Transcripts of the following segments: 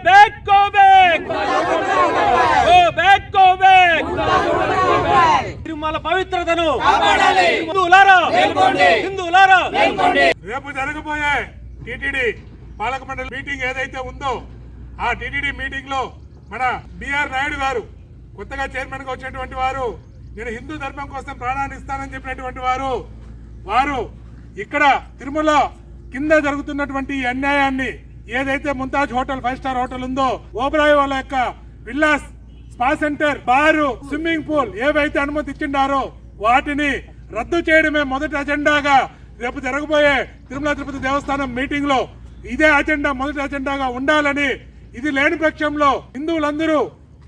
Back go back go back go back Tirumala పవిత్రతను హిందువులారా! హిందువులారా రేపు జరగబోయే టిటిడి పాలక మండలి మీటింగ్ ఏదైతే ఉందో ఆ టిటిడి మీటింగ్లో మన బిఆర్ నాయుడు గారు కొత్తగా చైర్మన్గా వచ్చినటువంటి వారు నేను హిందూ ధర్మం కోసం ప్రాణాన్ని ఇస్తానని చెప్పినటువంటి వారు వారు ఇక్కడ తిరుమల కింద జరుగుతున్నటువంటి ఈ అన్యాయాన్ని ఏదైతే Mumtaz hotel five star hotel ఉందో ఓబరాయ్ వాళ్ళ యొక్క villas spa centre bar swimming pool ఏవైతే అనుమతి ఇచ్చిండారో వాటిని రద్దు చేయడమే మొదటి అజెండాగా రేపు జరగబోయే తిరుమల తిరుపతి దేవస్థానం మీటింగ్లో ఇదే అజెండా మొదటి అజెండాగా ఉండాలని ఇది లేని పక్షంలో హిందువులందరూ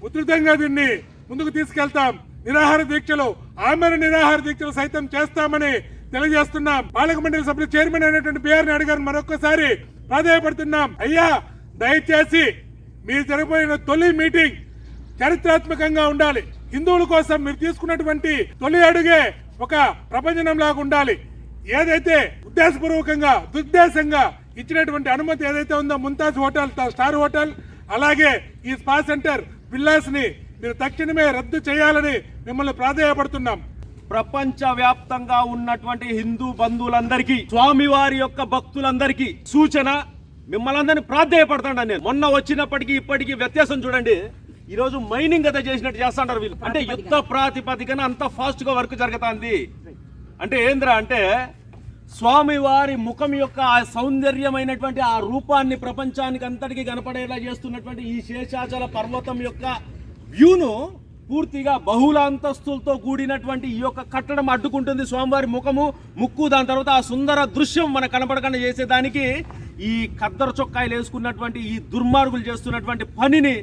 ఉధృతంగా దీన్ని ముందుకు తీసుకెళ్తాం. నిరాహార దీక్షలు ఆమెను నిరాహార దీక్షలు సైతం చేస్తామని తెలియజేస్తున్నాం. పాలక మండలి సభ్యులు చైర్మన్ అయినటువంటి బిఆర్ నాయుడు గారు మరొకసారి ప్రాధాయపడుతున్నాం. అయ్యా దయచేసి మీరు జరగబోయిన తొలి మీటింగ్ చరిత్రాత్మకంగా ఉండాలి. హిందువుల కోసం మీరు తీసుకున్నటువంటి తొలి అడుగే ఒక ప్రపంచం లాగా ఉండాలి. ఏదైతే ఉద్దేశపూర్వకంగా దుర్దేశంగా ఇచ్చినటువంటి అనుమతి ఏదైతే ఉందో ముంతాజ్ హోటల్ స్టార్ హోటల్ అలాగే ఈ స్పా సెంటర్ విల్లాస్ని మీరు తక్షణమే రద్దు చేయాలని మిమ్మల్ని ప్రాధాయపడుతున్నాం. ప్రపంచ వ్యాప్తంగా ఉన్నటువంటి హిందూ బంధువులందరికీ స్వామివారి యొక్క భక్తులందరికీ సూచన మిమ్మల్ని అందరినీ ప్రాధేయపడతాను నేను. మొన్న వచ్చినప్పటికీ ఇప్పటికీ వ్యత్యాసం చూడండి. ఈ రోజు మైనింగ్ అయితే చేసినట్టు చేస్తాంటారు వీళ్ళు. అంటే యుద్ధ ప్రాతిపదికన అంత ఫాస్ట్గా వర్క్ జరుగుతుంది. అంటే ఏంద్రా అంటే స్వామివారి ముఖం యొక్క ఆ సౌందర్యమైనటువంటి ఆ రూపాన్ని ప్రపంచానికి అంతటికి కనపడేలా చేస్తున్నటువంటి ఈ శేషాచల పర్వతం యొక్క వ్యూను పూర్తిగా బహుళ అంతస్తులతో కూడినటువంటి ఈ యొక్క కట్టడం అడ్డుకుంటుంది స్వామివారి ముఖము ముక్కు దాని తర్వాత ఆ సుందర దృశ్యం మన కనపడకుండా చేసేదానికి ఈ కద్దర చొక్కాయలు వేసుకున్నటువంటి ఈ దుర్మార్గులు చేస్తున్నటువంటి పనిని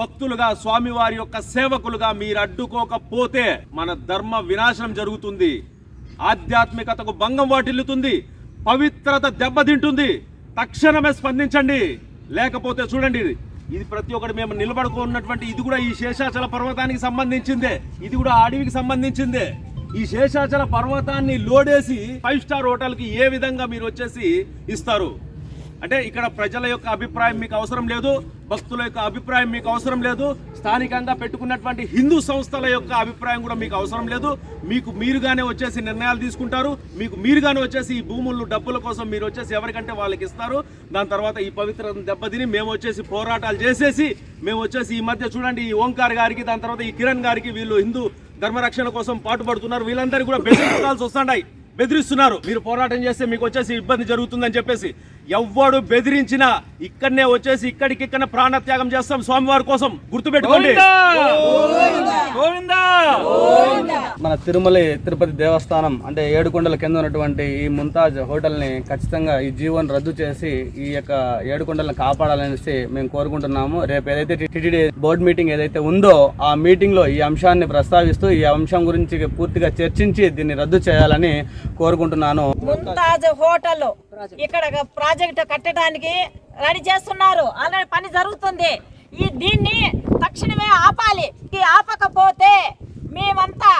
భక్తులుగా స్వామివారి యొక్క సేవకులుగా మీరు అడ్డుకోకపోతే మన ధర్మ వినాశనం జరుగుతుంది. ఆధ్యాత్మికతకు భంగం వాటిల్లుతుంది. పవిత్రత దెబ్బతింటుంది. తక్షణమే స్పందించండి. లేకపోతే చూడండి ఇది ప్రతి ఒక్కటి మేము నిలబడుకున్నటువంటి ఇది కూడా ఈ శేషాచల పర్వతానికి సంబంధించిందే. ఇది కూడా అడవికి సంబంధించిందే. ఈ శేషాచల పర్వతాన్ని లోడేసి ఫైవ్ స్టార్ హోటల్కి ఏ విధంగా మీరు వచ్చేసి ఇస్తారు? అంటే ఇక్కడ ప్రజల యొక్క అభిప్రాయం మీకు అవసరం లేదు భక్తుల యొక్క అభిప్రాయం మీకు అవసరం లేదు స్థానికంగా పెట్టుకున్నటువంటి హిందూ సంస్థల యొక్క అభిప్రాయం కూడా మీకు అవసరం లేదు. మీకు మీరుగానే వచ్చేసి నిర్ణయాలు తీసుకుంటారు మీకు మీరుగానే వచ్చేసి ఈ భూములు డబ్బుల కోసం మీరు వచ్చేసి ఎవరికంటే వాళ్ళకి ఇస్తారు. దాని తర్వాత ఈ పవిత్రతను దెబ్బతిని మేము వచ్చేసి పోరాటాలు చేసేసి మేము వచ్చేసి ఈ మధ్య చూడండి ఈ ఓంకార్ గారికి దాని తర్వాత ఈ కిరణ్ గారికి వీళ్ళు హిందూ ధర్మరక్షణ కోసం పాటుపడుతున్నారు. వీళ్ళందరికీ కూడా బెదిరించాల్సి వస్తున్నాయి. బెదిరిస్తున్నారు. మీరు పోరాటం చేస్తే మీకు వచ్చేసి ఇబ్బంది జరుగుతుందని చెప్పేసి ఎవ్వడు బెదిరించినా ఇక్కడనే వచ్చేసి ఇక్కడికిక్కడ ప్రాణత్యాగం చేస్తాం స్వామివారి కోసం. గుర్తుపెట్టుకోండి. గోవిందా! మన తిరుమల తిరుపతి దేవస్థానం అంటే ఏడుకొండల కింద ఉన్నటువంటి ఈ ముంతాజ్ హోటల్ని ఖచ్చితంగా ఈ జీవోని రద్దు చేసి ఈ యొక్క ఏడుకొండలను కాపాడాలనేసి మేము కోరుకుంటున్నాము. రేపు ఏదైతే టిటిడి బోర్డు మీటింగ్ ఏదైతే ఉందో ఆ మీటింగ్లో ఈ అంశాన్ని ప్రస్తావిస్తూ ఈ అంశం గురించి పూర్తిగా చర్చించి దీన్ని రద్దు చేయాలని కోరుకుంటున్నాను. ముంతాజ్ హోటల్ ఇక్కడ ప్రాజెక్ట్ కట్టడానికి రెడీ చేస్తున్నారు. ఆల్రెడీ పని జరుగుతుంది. ఈ దీన్ని తక్షణమే ఆపాలి. ఈ ఆపకపోతే మేమంతా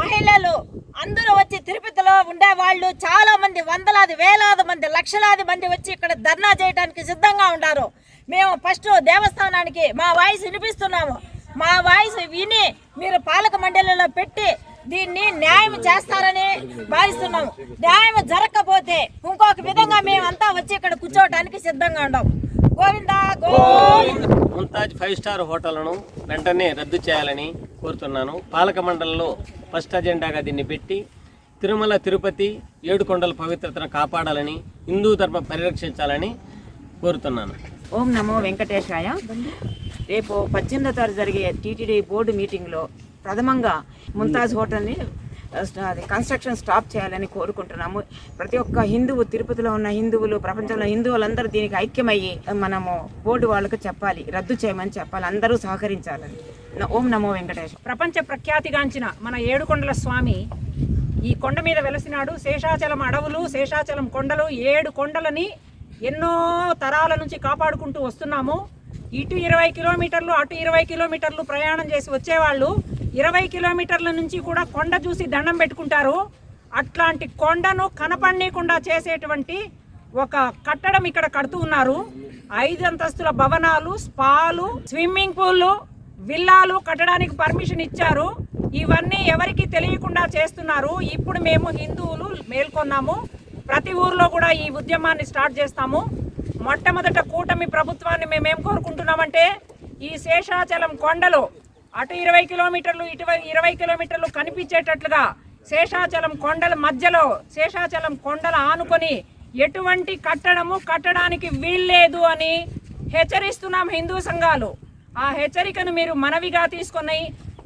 మహిళలు అందరూ వచ్చి తిరుపతిలో ఉండే వాళ్ళు చాలా మంది వందలాది వేలాది మంది లక్షలాది మంది వచ్చి ఇక్కడ ధర్నా చేయడానికి సిద్ధంగా ఉన్నారు. మేము ఫస్ట్ దేవస్థానానికి మా వాయిస్ వినిపిస్తున్నాము. మా వాయిస్ విని మీరు పాలక మండలిలో పెట్టి దీన్ని న్యాయం చేస్తారని భావిస్తున్నాము. న్యాయం జరగకపోతే ఇంకొక విధంగా మేమంతా వచ్చి ఇక్కడ కూర్చోవడానికి సిద్ధంగా ఉన్నాం గోవిందా. ముంతాజ్ ఫైవ్ స్టార్ హోటల్ను వెంటనే రద్దు చేయాలని కోరుతున్నాను. పాలక మండలిలో ఫస్ట్ అజెండాగా దీన్ని పెట్టి తిరుమల తిరుపతి ఏడుకొండల పవిత్రతను కాపాడాలని హిందూ ధర్మం పరిరక్షించాలని కోరుతున్నాను. ఓం నమో వెంకటేశాయ. రేపు పద్దెనిమిదో తారీఖు జరిగే టీటీడీ బోర్డు మీటింగ్లో ప్రథమంగా ముంతాజ్ హోటల్ని అది కన్స్ట్రక్షన్ స్టాప్ చేయాలని కోరుకుంటున్నాము. ప్రతి ఒక్క హిందువు తిరుపతిలో ఉన్న హిందువులు ప్రపంచంలో హిందువులందరూ దీనికి ఐక్యమయ్యి మనము బోర్డు వాళ్ళకు చెప్పాలి రద్దు చేయమని చెప్పాలి అందరూ సహకరించాలని. ఓం నమో వెంకటేశ్వర ప్రపంచ ప్రఖ్యాతిగాంచిన మన ఏడుకొండల స్వామి ఈ కొండ మీద వెలసినాడు. శేషాచలం అడవులు శేషాచలం కొండలు ఏడు కొండలని ఎన్నో తరాల నుంచి కాపాడుకుంటూ వస్తున్నాము. ఇటు ఇరవై కిలోమీటర్లు అటు ఇరవై కిలోమీటర్లు ప్రయాణం చేసి వచ్చేవాళ్ళు ఇరవై కిలోమీటర్ల నుంచి కూడా కొండ చూసి దండం పెట్టుకుంటారు. అట్లాంటి కొండను కనపడనీయకుండా చేసేటువంటి ఒక కట్టడం ఇక్కడ కడుతూ ఉన్నారు. ఐదు అంతస్తుల భవనాలు స్పాలు స్విమ్మింగ్ పూల్లు విల్లాలు కట్టడానికి పర్మిషన్ ఇచ్చారు. ఇవన్నీ ఎవరికి తెలియకుండా చేస్తున్నారు. ఇప్పుడు మేము హిందువులు మేల్కొన్నాము. ప్రతి ఊర్లో కూడా ఈ ఉద్యమాన్ని స్టార్ట్ చేస్తాము. మొట్టమొదట కూటమి ప్రభుత్వాన్ని మేమేం కోరుకుంటున్నామంటే ఈ శేషాచలం కొండలు అటు ఇరవై కిలోమీటర్లు ఇటు ఇరవై కిలోమీటర్లు కనిపించేటట్లుగా శేషాచలం కొండల మధ్యలో శేషాచలం కొండల ఆనుకొని ఎటువంటి కట్టడము కట్టడానికి వీల్లేదు అని హెచ్చరిస్తున్నాం హిందూ సంఘాలు. ఆ హెచ్చరికను మీరు మనవిగా తీసుకొని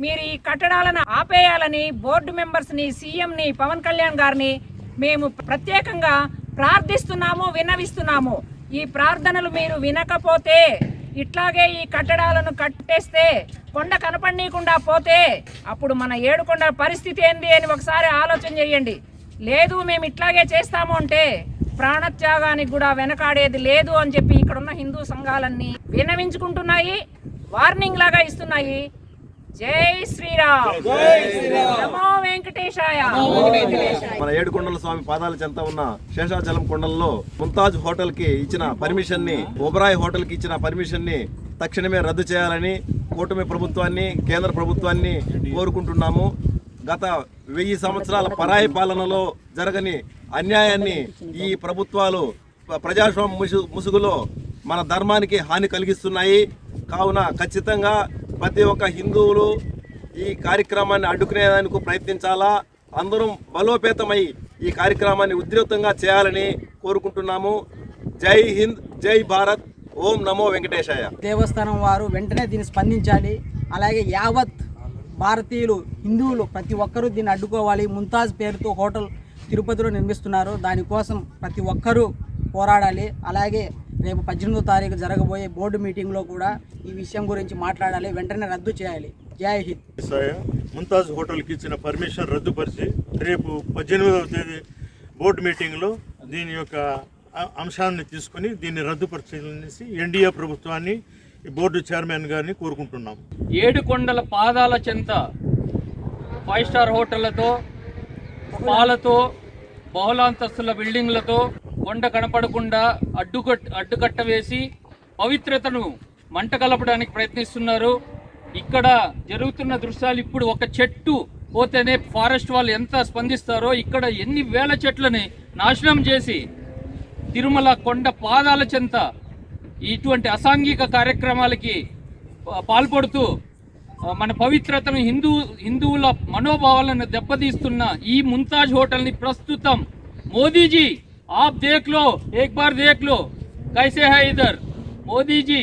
మీరు ఈ కట్టడాలను ఆపేయాలని బోర్డు మెంబర్స్ని సీఎంని పవన్ కళ్యాణ్ గారిని మేము ప్రత్యేకంగా ప్రార్థిస్తున్నాము విన్నవిస్తున్నాము ఈ ప్రార్థనలు మీరు వినకపోతే ఇట్లాగే ఈ కట్టడాలను కట్టేస్తే కొండ కనపడనీయకుండా పోతే అప్పుడు మన ఏడుకొండ పరిస్థితి ఏంది అని ఒకసారి ఆలోచన చేయండి. లేదు మేము ఇట్లాగే చేస్తాము అంటే ప్రాణత్యాగానికి కూడా వెనకాడేది లేదు అని చెప్పి ఇక్కడున్న హిందూ సంఘాలన్నీ విన్నవించుకుంటున్నాయి వార్నింగ్ లాగా ఇస్తున్నాయి. జై శ్రీరామ్. నమో వెంకటేశాయ. మన ఏడుకొండల స్వామి పాదాల చెంత ఉన్న శేషాచలం కొండల్లో ముంతాజ్ హోటల్కి ఇచ్చిన పర్మిషన్ని ఒబరాయ్ హోటల్కి ఇచ్చిన పర్మిషన్ని తక్షణమే రద్దు చేయాలని కూటమి ప్రభుత్వాన్ని కేంద్ర ప్రభుత్వాన్ని కోరుకుంటున్నాము. గత వెయ్యి సంవత్సరాల పరాయి పాలనలో జరగని అన్యాయాన్ని ఈ ప్రభుత్వాలు ప్ర- ప్రజాస్వామ్య ముసు ముసుగులో మన ధర్మానికి హాని కలిగిస్తున్నాయి. కావున ఖచ్చితంగా ప్రతి ఒక్క హిందువులు ఈ కార్యక్రమాన్ని అడ్డుకునేందుకు ప్రయత్నించాలా? అందరం బలోపేతమై ఈ కార్యక్రమాన్ని ఉధృతంగా చేయాలని కోరుకుంటున్నాము. జై హింద్ జై భారత్. ఓం నమో వెంకటేశాయ. దేవస్థానం వారు వెంటనే దీన్ని స్పందించాలి. అలాగే యావత్ భారతీయులు హిందువులు ప్రతి ఒక్కరూ దీన్ని అడ్డుకోవాలి. ముంతాజ్ పేరుతో హోటల్ తిరుపతిలో నిర్మిస్తున్నారు. దానికోసం ప్రతి ఒక్కరూ పోరాడాలి. అలాగే రేపు పద్దెనిమిదో తారీఖు జరగబోయే బోర్డు మీటింగ్లో కూడా ఈ విషయం గురించి మాట్లాడాలి. వెంటనే రద్దు చేయాలి. జై హింద్. సాయ ముంతాజ్ హోటల్కి ఇచ్చిన పర్మిషన్ రద్దుపరిచి రేపు పద్దెనిమిదవ తేదీ బోర్డు మీటింగ్లో దీని యొక్క అంశాన్ని తీసుకొని దీన్ని రద్దుపరచాలనేసి ఎన్డీఏ ప్రభుత్వాన్ని ఈ బోర్డు చైర్మన్ గారిని కోరుకుంటున్నాం. ఏడు కొండల పాదాల చెంత ఫైవ్ స్టార్ హోటళ్ళతో పాలతో బహుళాంతస్తుల బిల్డింగ్లతో కొండ కనపడకుండా అడ్డుకట్ అడ్డుకట్ట వేసి పవిత్రతను మంట కలపడానికి ప్రయత్నిస్తున్నారు. ఇక్కడ జరుగుతున్న దృశ్యాలు ఇప్పుడు ఒక చెట్టు పోతేనే ఫారెస్ట్ వాళ్ళు ఎంత స్పందిస్తారో ఇక్కడ ఎన్ని వేల చెట్లని నాశనం చేసి తిరుమల కొండ పాదాల చెంత ఇటువంటి అసాంఘిక కార్యక్రమాలకి పాల్పడుతూ మన పవిత్రతను హిందూ హిందువుల మనోభావాలను దెబ్బతీస్తున్న ఈ ముంతాజ్ హోటల్ని ప్రస్తుతం మోదీజీ ఆప్ लो एक बार देख लो कैसे है హై ఇదర్ మోదీజీ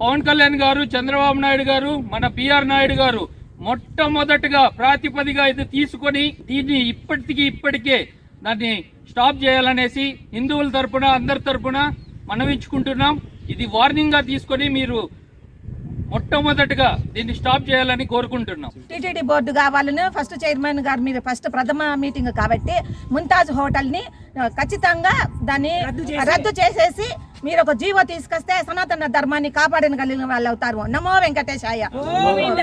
పవన్ కళ్యాణ్ గారు చంద్రబాబు నాయుడు గారు మన బిఆర్ నాయుడు గారు మొట్టమొదటిగా ప్రాతిపదిగా ఇది తీసుకొని దీన్ని ఇప్పటికి ఇప్పటికే దాన్ని స్టాప్ చేయాలనేసి హిందువుల తరపున అందరి తరపున మనవించుకుంటున్నాం. ఇది వార్నింగ్గా తీసుకొని మీరు మొట్టమొదటిగా దీన్ని స్టాప్ చేయాలని కోరుకుంటున్నాం. టీటీడీ బోర్డు కావాలని ఫస్ట్ చైర్మన్ గారి మీద ఫస్ట్ ప్రథమ మీటింగ్ కాబట్టి ముంతాజ్ హోటల్ని ఖచ్చితంగా దాన్ని రద్దు చేసేసి మీరు ఒక జీవో తీసుకొస్తే సనాతన ధర్మాన్ని కాపాడగలిగిన వాళ్ళు అవుతారు నమో వెంకటేశాయ.